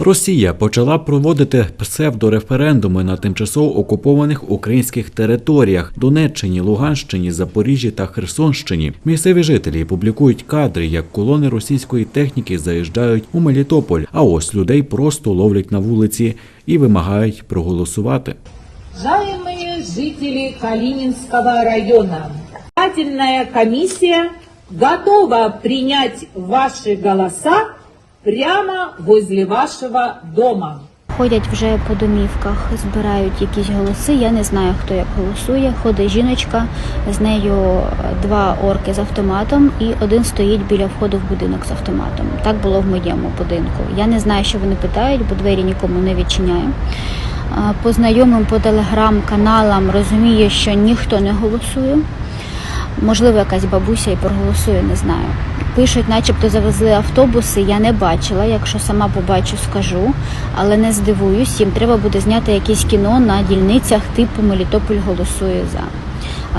Росія почала проводити псевдореферендуми на тимчасово окупованих українських територіях Донеччині, Луганщині, Запоріжжі та Херсонщині. Місцеві жителі публікують кадри, як колони російської техніки заїжджають у Мелітополь. А ось людей просто ловлять на вулиці і вимагають проголосувати. Уважаемые жители Калининского района, избирательная комиссия готова принять ваши голоса прямо возле вашего дома. Ходять вже по домівках, збирають якісь голоси. Я не знаю, хто як голосує. Ходить жіночка, з нею два орки з автоматом, і один стоїть біля входу в будинок з автоматом. Так було в моєму будинку. Я не знаю, що вони питають, бо двері нікому не відчиняю. По знайомим по телеграм-каналам розумію, що ніхто не голосує. Можливо, якась бабуся і проголосує, не знаю. Пишуть, начебто завезли автобуси. Я не бачила. Якщо сама побачу, скажу, але не здивуюсь. Їм треба буде зняти якесь кіно на дільницях типу Мелітополь голосує за.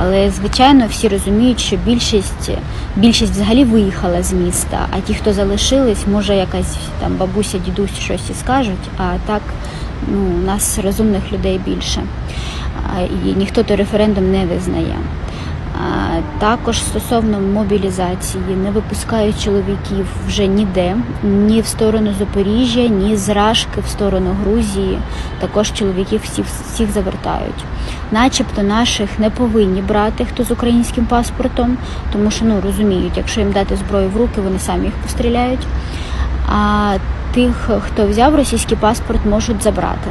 Але звичайно всі розуміють, що більшість більшість взагалі виїхала з міста. А ті, хто залишились, може якась там бабуся, дідусь щось і скажуть. А так ну, у нас розумних людей більше. І ніхто той референдум не визнає. Також стосовно мобілізації не випускають чоловіків вже ніде, ні в сторону Запоріжжя, ні з Рашки в сторону Грузії. Також чоловіків всіх, всіх завертають. Начебто наших не повинні брати, хто з українським паспортом, тому що ну розуміють, якщо їм дати зброю в руки, вони самі їх постріляють. А тих, хто взяв російський паспорт, можуть забрати.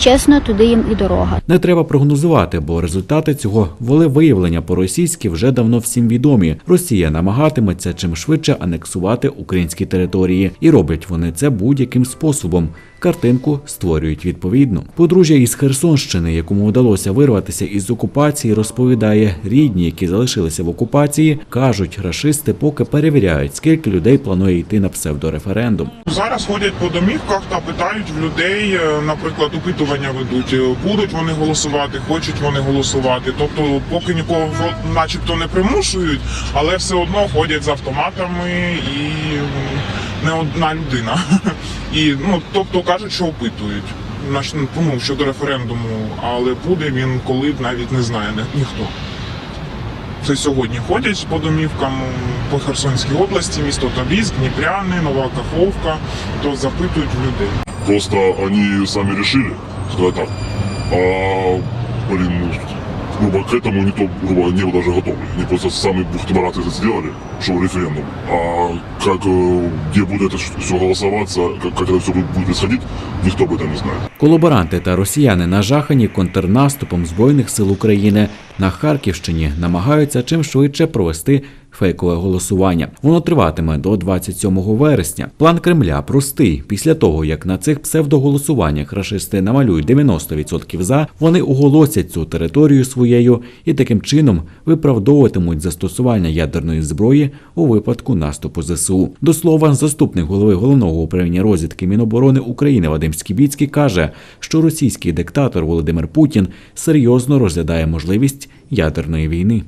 Чесно, туди їм і дорога. Не треба прогнозувати, бо результати цього волевиявлення по-російськи вже давно всім відомі. Росія намагатиметься чим швидше анексувати українські території, і роблять вони це будь-яким способом. Картинку створюють відповідно. Подружжя із Херсонщини, якому вдалося вирватися із окупації, розповідає рідні, які залишилися в окупації, кажуть, рашисти поки перевіряють, скільки людей планує йти на псевдореферендум. Зараз ходять по домівках та питають в людей, е, наприклад, опитування ведуть, будуть вони голосувати, хочуть вони голосувати. Тобто, поки нікого начебто не примушують, але все одно ходять з автоматами і не одна людина. І ну тобто кажуть, що опитують. Ну, щодо референдуму, але буде він коли навіть не знає ні- ніхто. Це сьогодні ходять по домівкам по Херсонській області, місто Тобільськ, Дніпряни, Нова Каховка, то запитують людей. Просто они сами решили, сказать так. А, блин, ну, грубо к этому никто, грубо, не был даже готовы. Они просто сами бухты-бараты это сделали, что референдум. А как, э, где будет это все голосоваться, как, как это все будет происходить, никто об этом не знает. Колаборанти та росіяни нажахані контрнаступом збройних сил України на Харківщині намагаються чим швидше провести фейкове голосування. Воно триватиме до 27 вересня. План Кремля простий. Після того, як на цих псевдоголосуваннях рашисти намалюють 90% за, вони оголосять цю територію своєю і таким чином виправдовуватимуть застосування ядерної зброї у випадку наступу ЗСУ. До слова, заступник голови головного управління розвідки Міноборони України Вадим Скібіцький каже, що російський диктатор Володимир Путін серйозно розглядає можливість ядерної війни.